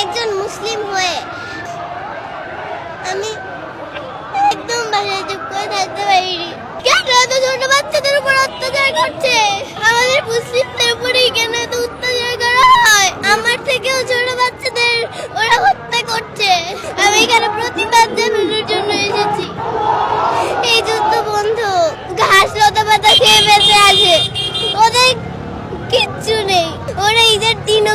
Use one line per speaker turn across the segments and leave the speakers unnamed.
একজন মুসলিম হয়ে আমি একদম বাসায় চুপ করে থাকতে পারিনি। কেন? এত ছোট বাচ্চাদের উপর অত্যাচার করছে। আমাদের মুসলিমদের উপরেই কেন এত অত্যাচার করা হয়? আমার থেকেও ছোট বাচ্চাদের ওরা হত্যা করছে। আমি এখানে প্রতিবাদ জানানোর জন্য এসেছি। এই যুদ্ধ বন্ধু। ঘাস লতা পাতা খেয়ে বেঁচে আছে। ওদের কিচ্ছু নেই। ওরা ঈদের দিনও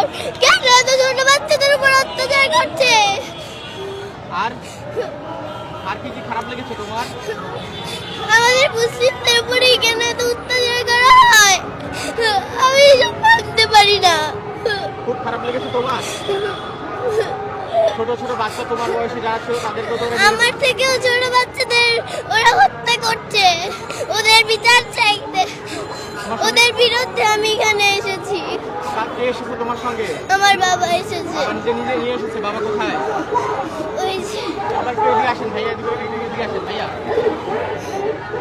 উপর কেন এত ছোট বাচ্চাদের উপর অত্যাচার করছে।
আর আর কি কি খারাপ লেগেছে তোমার?
আমাদের মুসলিমদের উপরেই কেন এত অত্যাচার করা হয়? আমি এসব ভাবতে পারি না।
খুব খারাপ লেগেছে তোমার। ছোট ছোট বাচ্চা তোমার বয়সে যারা ছিল তাদেরকে
আমার থেকেও ছোট বাচ্চাদের এসেছে
তোমার সঙ্গে?
আমার বাবা এসেছে।
বাবা নিজে নিজে নিয়ে এসেছে বাবা কোথায়?
ওই যে
আবার কেউ এদিকে আসেন ভাইয়া এদিকে এদিকে এদিকে আসেন ভাইয়া।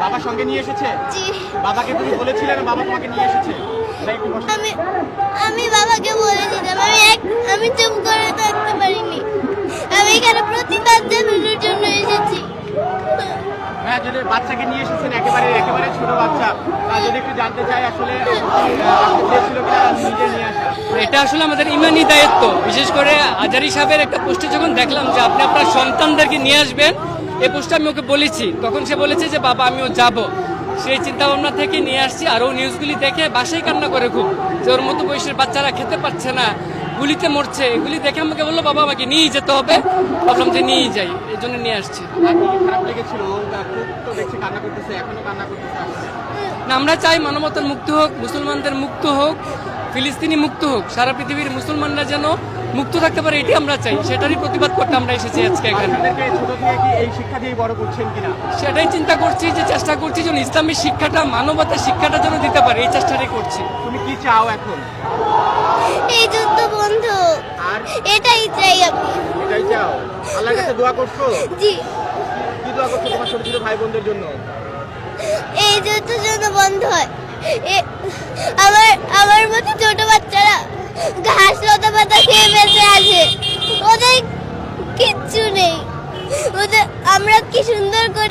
বাবার সঙ্গে নিয়ে এসেছে?
জি।
বাবাকে তুমি বলেছিলে না বাবা তোমাকে নিয়ে এসেছে।
আমি আমি বাবাকে বলেছিলাম আমি এক আমি চুপ করে থাকতে পারিনি। আমি এখানে প্রতিবাদ জানানোর জন্য এসেছি।
হ্যাঁ যদি বাচ্চাকে নিয়ে এসেছেন একেবারে একেবারে ছোট বাচ্চা যদি একটু জানতে চাই আসলে
এটা আসলে আমাদের ইমানি দায়িত্ব। বিশেষ করে আজারি সাহেবের একটা পোস্টে যখন দেখলাম যে আপনি আপনার সন্তানদেরকে নিয়ে আসবেন, এই পোস্টে আমি ওকে বলেছি। তখন সে বলেছে যে, বাবা, আমিও যাব। সেই চিন্তা ভাবনা থেকে নিয়ে আসছি। আর ও নিউজগুলি দেখে বাসায় কান্না করে খুব। যে ওর মতো বয়সের বাচ্চারা খেতে পারছে না। গুলিতে মরছে এগুলি দেখে আমাকে বলল বাবা আমাকে নিয়েই যেতে হবে। ভাবলাম যে নিয়েই যাই এই জন্য নিয়ে আসছি। না, আমরা চাই মানবতার মুক্ত হোক মুসলমানদের মুক্ত হোক ফিলিস্তিনি মুক্ত হোক সারা পৃথিবীর মুসলমানরা যেন মুক্ত থাকতে পারে এটি আমরা চাই। সেটারই প্রতিবাদ করতে আমরা এসেছি আজকে এখানে। সেটাই চিন্তা করছি যে চেষ্টা করছি যেন ইসলামের শিক্ষাটা মানবতার শিক্ষাটা যেন দিতে পারে এই চেষ্টাটাই করছি।
তুমি কি চাও এখন?
বন্ধু।
আর?
এটাই চাই আমি।
এটাই চাও? আল্লাহর কাছে দোয়া করছ?
জি।
কি দোয়া করছ তোমার ছোট ছোট ভাই বোনদের জন্য?
এই যেন বন্ধ হয়। আমার আমার মতো ছোট বাচ্চারা ঘাস লতা পাতা খেয়ে বেঁচে আছে। ওদের কিচ্ছু নেই। ওদের আমরা কি সুন্দর করে